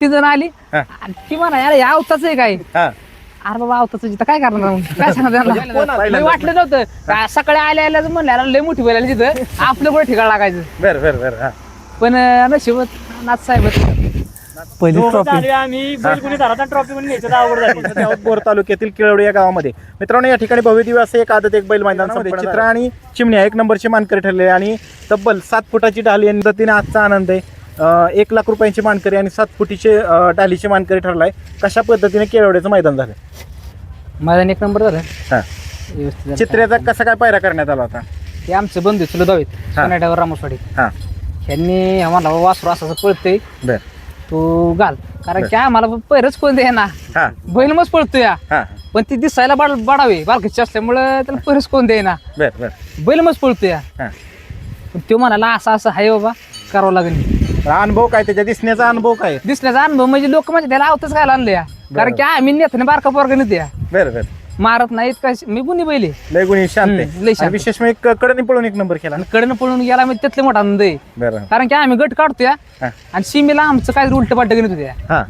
ती जण आली. आणि ती म्हणा यार या अवताच आहे काय? हा. अरे बाबा अवताच जिथं काय करणार मग? काय सांगणार? मी वाटलं नव्हतं. का सकाळी आल्या आल्या म्हणलं लय मोठी बैल तिथं. आपलं कुठे ठिकाण लागायचं? बर बर बर हा. पण नशिबत नाथ साहेब पहिली ट्रॉफी झाले आम्ही बैल कुणी धराचा ट्रॉफी म्हणून घ्यायचं तर अवघड झाली. सध्या आहोत बोर तालुक्यातील केळवडी या गावामध्ये. मित्रांनो या ठिकाणी भव्य दिवस असं एक आदत एक बैल मैदानामध्ये. चित्रा आणि चिमण्या एक नंबरचे मानकरी ठरले आणि तब्बल सात फुटाची ढाली आणि पद्धतीने आजचा आनंद आहे. एक लाख रुपयांची मानकरी आणि सात फुटीचे अं, ढालीचे मानकरी ठरलाय. कशा पद्धतीने केळवड्याचं मैदान झालं? मैदान एक नंबर झालं. हा. व्यवस्थित झालं. चित्र्याचा कसा काय पायरा करण्यात आला होता? ते आमचे बंधू चुलत आहेत. हा. कनाड्यावर रामोसवाडी. हा. ह्यांनी आम्हाला वासरू असं असं पळतंय. बर. तू घाल. कारण की आम्हाला पैरच कोण दे ना. हा. बैल मग पळतो या हा. पण ती दिसायला बाड बाडावे बालकीची असल्यामुळं त्याला पैरच कोण दे ना बर बर. बैल मग पळतो या हा. पण तो म्हणाला असं असं आहे बाबा करावं लागेल. अनुभव काय? त्याच्या दिसण्याचा अनुभव काय? दिसण्याचा अनुभव म्हणजे लोक म्हणजे त्याला आवतच काय आणलं या. कारण की आम्ही नेत बारका पोरगा नेते या. बर बर. मारत नाहीत काय मी गुन्हे बैले लय गुणी शांत हम्म, लय शांत. आणि विशेष म्हणजे कडनी पळून एक नंबर केला. कडनं पळून गेला म्हणजे त्यातले मोठा आनंद आहे. बरं. कारण की आम्ही गट काढतो या. हा. आणि सीमेला आमचं काय उलट पालट गणित होत्या हा.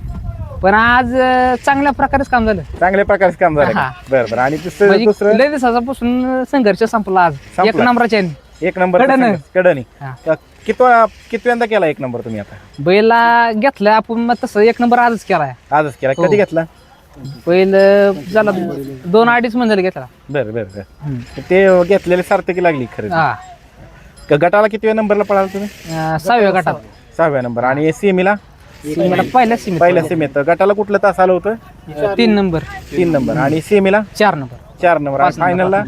पण आज अं, चांगल्या प्रकारेच काम झालं. चांगल्या प्रकारचे काम झालं. हा. बरं बरं. आणि दुसरं म्हणजे दुसरं? लय दिवसापासून संघर्ष संपला आज. संपला. एक नंबराच्या ह्यानी. एक नंबर कडनं. कडनी. हा. कितवा कितव्यांदा केला एक नंबर तुम्ही आता? बैला घेतलं आपण मग तसं एक नंबर आजच केलाय. आजच केला हो. कधी घेतला? बैल झाला दोन अडीच मंजल घेतला. बरं बरं बरं. ते घेतलेले सार्थकी लागली खरं हा. गटाला कितव्या नंबरला पळाला तुम्ही? अं, सहाव्या गटात. सहाव्या नंबर. आणि सीमीला? सीमेला पहिल्या सीमेत पहिल्या सीमेत. गटाला कुठलं तास आलं होतं? तीन नंबर. तीन नंबर. आणि सीमीला? चार नंबर. चार नंबर. आणि फायनलला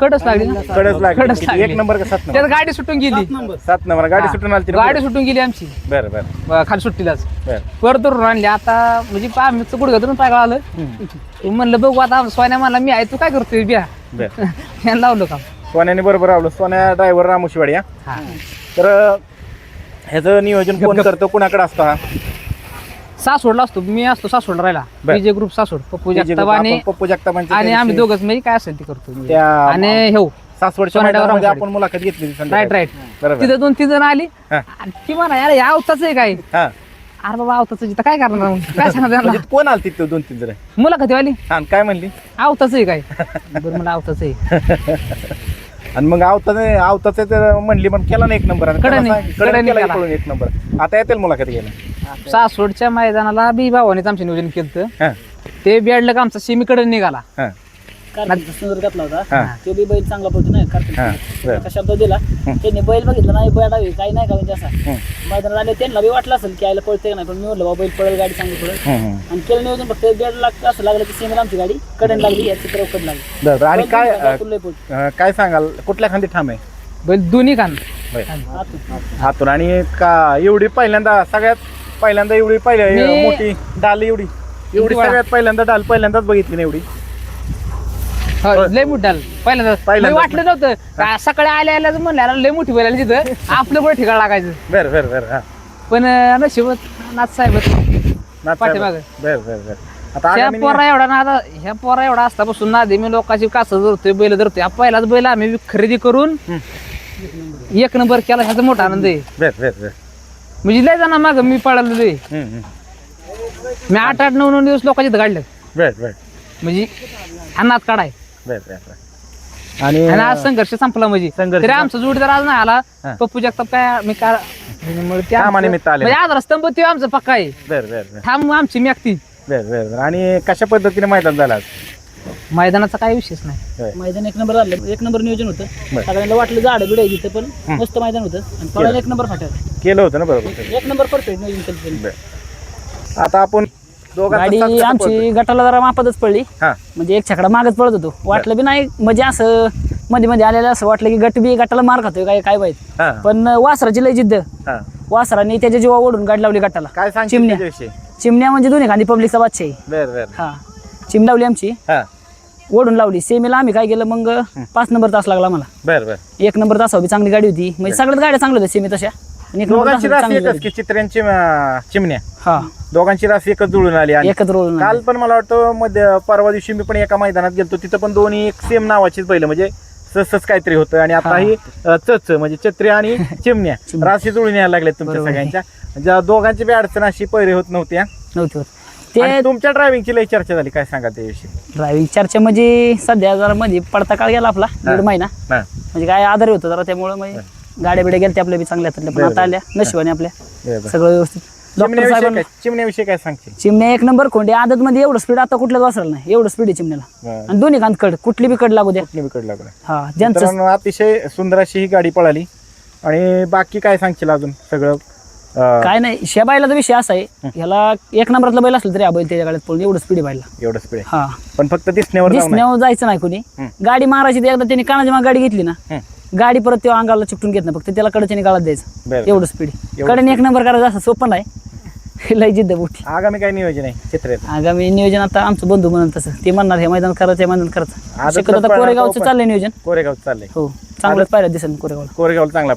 कडच लागली ना? कडच लागली. कडच किती? लागली. एक नंबर का सात त्यात नंबर गाडी सुटून गेली. सात नंबर. गाडी हा. सुटून आली गाडी सुटून गेली आमची. बरं बरं. अं, खाली सुट्टीलाच. बरं. परत धरून आणली. आता म्हणजे पा आम्ही गुडघा धरून पाय आलं तू म्हणलं बघू आता सोन्या मला मी आहे तू काय करतोय बिया? बरं. यानं लावलं का? सोन्याने बरोबर आवलं. सोन्या ड्रायव्हर रामुशिवाडी हा. तर ह्याचं नियोजन कोण करतो कुणाकडे असतो हा? सासवडला असतो मी असतो सासवडला राहिला बर. विजय ग्रुप सासवड पप्पू जे जगताप आणि आपण पप्पू जगतापांचे आणि आम्ही दोघच म्हणजे काय असेल ते करतो. त्या आणि हो सासवडच्या सोन्या ड्रायव्हर मैदानामध्ये. आपण मुलाखत घेतली राईट राईट बरोबर. तिथं दोन तीन जण आली. हा. आणि ती म्हणा यार या अवताच आहे काय? हा. अरे बाबा अवताच जिथं काय करणार मग? काय सांगणार त्यांना म्हणजे कोण आलती तिथं दोन तीन जण? मुलाखती वाली हा आणि काय म्हणली? अवताच आहे काय? बरं मला अवताच आहे. आणि मग आवता आवताच तर म्हणली पण केला ना एक नंबर. आणि कडेने, कडेने केला. एक नंबर. आता येतील मुलाखत घ्यायला. सासवडच्या मैदानाला बी भावानेच आमचे नियोजन केलं हा. ते बेडलं का आमचा सीमीकडे निघाला. हा. कार्तिक सुंदर घातला हा. होता तो बी बैल चांगला पडतो ना कार्तिक हा बरं. शब्द दिला. त्यांनी बैल बघितला नाही बैल आडावी काही नाही का म्हणजे असा. हम्म, मैदानात आले त्यांना बी वाटलं असेल की आयला पळते का नाही पण मी म्हणलं बाबा बैल पळेल गाडी चांगली हम्म, हम्म. आणि केलं नियोजन फक्त एक दीड लाख असं लागलं की सेमीला आमची गाडी. कडन लागली याची तर कड लागली. बरं बरं. आणि काय अं, काय सांगाल? कुठल्या खांदी ठाम आहे? बैल दोन्ही कान. आतून. हातून. आणि का एवढी पहिल्यांदा सगळ्यात पहिल्यांदा एवढी पहिल्या मी- मोठी डाल एवढी. एवढी वेळा. सगळ्यात पहिल्यांदा डाल पहिल्यांदाच बघितली ना एवढी. हो, लय मोठी डाल पहिल्यांदा. पहिल्यांदा. लय वाटलं नव्हतं. का सकाळी आल्या आल्या म्हणल्या लय मोठी बैल आली तिथं. आपलं कुठे ठिकाण लागायचं. बरं बरं बरं हा. पण अं, नशिबत नाथ साहेब नाथ पाठीमागं. साहेब. बरं बरं बरं. आता ह्या आगामी पोरा एवढा ना आता ह्या पोरा एवढा असतापासून ना मी लोकांची कासं धरतोय बैल धरतोय. हा पहिलाच बैल आम्ही खरेदी करून हम्म. एक नंबर केला ह्याचा मोठा आनंद आहे. बरं बरं बरं. म्हणजे लय जण माग मी पळालो हम्म, हम्म. मी आठ आठ नऊ नऊ दिवस लोकांच्या इथं काढलं. बरं बरं. म्हणजे अन्नात काढाय. बरं बरं बरं. आणि आणि आज संघर्ष संपला म्हणजे. संघर्ष तरी आमचा जोडीदार आज नाही आला हा. पप्पू जगताप काय मी काय त्यामुळे ते आमचं- कामानिमित्त आले. म्हणजे आज स्तंभ ते आमचा पक्का आहे. बरं बरं बरं. थांब आमची म्याक्ती बरं बरं बरं. आणि कशा पद्धतीने मैदान झालं आज? मैदानाचा काही विषयच नाही. होय. मैदान एक नंबर झालं. एक नंबर नियोजन होतं. बरं. सगळ्यांना वाटलं झाड बिड तिथं पण मस्त मैदान होतं. आणि पळायला एक नंबर फाट्यावर. केलं होतं ना बरोबर. एक नंबर परफेक्ट नियोजन केलं त्यांनी. बरं. आता आपण गाडी आमची. गटाला जरा मापातच पडली. हा. म्हणजे एक छकडा मागच पळत होतो. वाटलं बी नाही म्हणजे असं मध्ये मध्ये आलेलं असं वाटलं की गट बी गटाला मार खातोय काय काय माहीत. हा. पण वासराची लय जिद्द. हा. वासराने त्याच्या जीवा ओढून गाडी लावली गटाला. काय सांग चिमण्या. त्याच्याविषयी? चिमण्या म्हणजे दोन्ही खांदी पब्लिकचा बादशाही. बरं बरं. हा. चिम लावली आमची. हा. ओढून लावली. सेमीला आम्ही काय केलं मग पाच नंबर तास लागला मला बरं बरं. एक नंबर तासावर बी चांगली गाडी होती. म्हणजे सगळ्यात गाड्या चांगल्या होत्या सेमी तशा. आणि एक नंबर दोघांची तासावर रास चांगली एकच की चित्र्यांची अं, चिमण्या. होती. हा. दोघांची रास एकच जुळून आली आणि एकत्र काल पण मला वाटतं मध्ये परवा दिवशी मी पण एका मैदानात गेलतो. तिथं पण दोन्ही एक सेम नावाचीच बैल म्हणजे ससच काहीतरी होतं. आणि आता हा. चच म्हणजे चत्री आणि चिमण्या. चिमण्या. राशी जुळून यायला लागल्यात तुमच्या बरोबर. आहे. सगळ्यांच्या. ज्या दोघांची बी अडचण अशी पैरे होत नव्हत्या. नव्हती होत. ते आणि तुमच्या ड्रायव्हिंगची लई चर्चा झाली काय सांगा त्याविषयी? ड्रायव्हिंग चर्चा म्हणजे सध्या जरा मध्ये पडता काळ गेला आपला दीड महिना. हा. म्हणजे काय आधार होतं जरा त्यामुळे मग गाड्या बिड्या गेल्या आपल्या बी चांगल्या हातातल्या पण आता आल्या नशिबाने आपल्या. बरोबर. सगळं व्यवस्थित. डॉक्टर चिमण्याविषयी साहेबांना काय चिमण्याविषयी काय सांगशील? चिमण्या एक नंबर खोंडी. आदत मध्ये एवढं स्पीड आता कुठल्याच वासराला नाही. एवढं स्पीड आहे चिमण्याला. बरं. आणि दोन्ही कांत कड कुठली बी कड लागू द्या. कुठली बिकट लागलं हा ज्यांचं मित्रांनो अतिशय सुंदर अशी ही गाडी पळाली. आणि बाकी काय सांगशील अजून? सगळं अं, काय नाही. शे बैलाचा विषय असा आहे. ह्याला एक नंबरातला बैल असलं तरी हा बैल त्याच्या गाड्यात पळून एवढं स्पीड बैला एवढं स्पीड हा. पण फक्त दिसण्यावर जाऊ नये. दिसण्यावर जायचं नाही कोणी. गाडी मारायची ती एकदा त्यांनी कानाची माग गाडी घेतली ना हं. गाडी परत तेव्हा अंगाला चिपटून घेत नाही. फक्त त्याला कडेच्याने गाळात द्यायचं. एवढं स्पीड एवढं कडेने एक नंबर करायचं असं सोपं नाही. लय जिद्द मोठी. आगामी काय नियोजन आहे चित्रेत आगामी नियोजन आता आमचं बंधू म्हणून तसं. ते म्हणणार हे मैदान करायचं हे मैदान करायचं. शक्यतो आता कोरेगावचं. चाललंय नियोजन. कोरेगाव चाललंय. हो चांगलंच पाहिलं दिसेल कोरेगावला. कोरेगाव चांगला